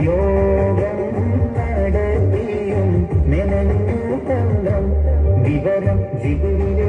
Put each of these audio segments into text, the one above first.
യോഗം നടത്തിയും മെനഞ്ഞു തന്നം വിവരം ജിബിരിലെ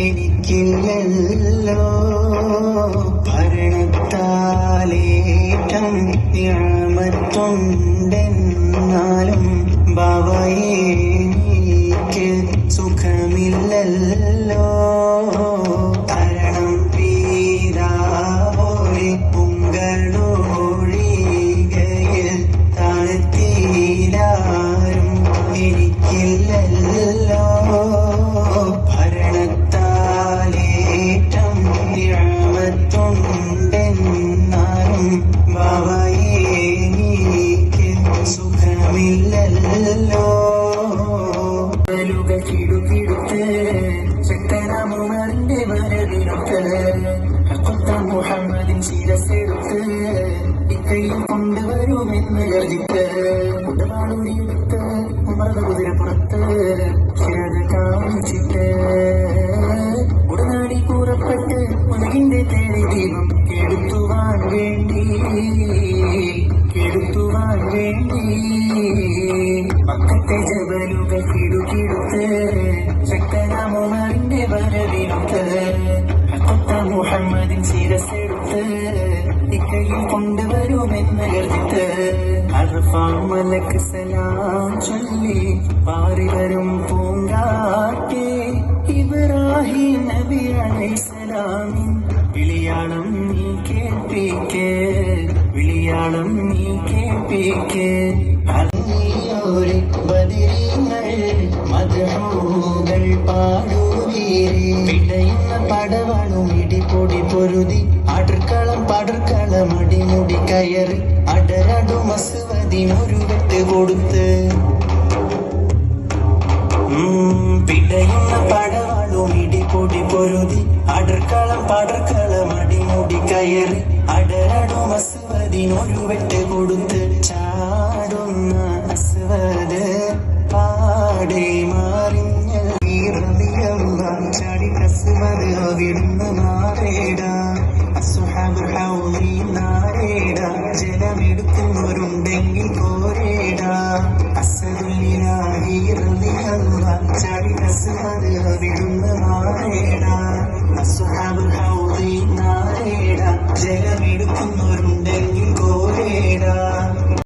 എനിക്കില്ലല്ലോ. ഭരണത്താലേറ്റം ഞാമത്തുണ്ടെന്നാലും ബാവയെ എനിക്ക് സുഖമില്ലല്ലോ. തരണം ഞാമത്തുണ്ടെന്നാലും ബാവയെ എനിക്ക് സുഖമില്ലല്ലോ. കിടുകിടുത്ത് ശക്തനാമുമാറിന്റെ വരവിനൊത്ത് ഹക്കുത്ത മുഹമ്മദിൻ ശിരസെടുത്ത് ഇക്കയിൽ കൊണ്ടുവരുമെന്ന് ഗർജിത്ത് ഉടവാളുടിയെടുത്ത് ഉമറുടെ കുതിരപ്പുറത്ത് ശിരത കാണിച്ചിട്ട് ഉലകിന്റെ തേടി ദീപം കെടുത്തുവാൻ വേണ്ടി കെടുത്തുവാൻ വേണ്ടി പക്കത്തെ ജബലുകൾ കിടുകിടുത്ത് ശക്തനാമുമാറിന്റെ വരവിനൊത്ത് ഹക്കുത്ത മുഹമ്മദിൻ ശിരസെടുത്ത് ഇക്കയിൽ കൊണ്ടുവരുമെന്ന് ഗർജിത്ത് അർഫാമലക്ക് സലാം ചൊല്ലി പാറി വരും പൂങ്കാറ്റേ ഇബ്രാഹിം നബി അലൈസലാമിൻ വിളിയാളം നീ കേൾപ്പിക്ക്. അറിയോരെ ബദിരീങ്ങൾ മധുഹൂകൾ പാടൂവീരെ. പിടയുന്ന പടവണു ഇടിപൊടി പൊരുതി അടുക്കളം പടർക്കളം അടിമുടി കയറി അടരടു മസുവതി മുരുകത്ത് കൊടുത്ത്. പിടയുന്ന പടവാളും ഇടിപൊടി പൊരുതി അടർക്കളം പടർക്കളം അടിമുടി കയറി മസുവതിനൊരു വെട്ട് കൊടുത്ത് ചാടുന്ന അസ്വത് പാടെ മാറിഞ്ഞ ഈറലിയല്ല ചാടി അസ്വദ് വിടുന്ന നാരേട അസുഹാബ് ഹൗലി നാരേട ജലമെടുക്കുന്നവരുണ്ടെങ്കിൽ കോരേട അസദുല്ലിനാഹി റളിയല്ല ചാടി അസ്വദ് വിടുന്ന നാരേട അസുഹാബ് ഹൗലി നാരേട ജലമെടുക്കുന്നവരുണ്ടെങ്കിൽ കോരേട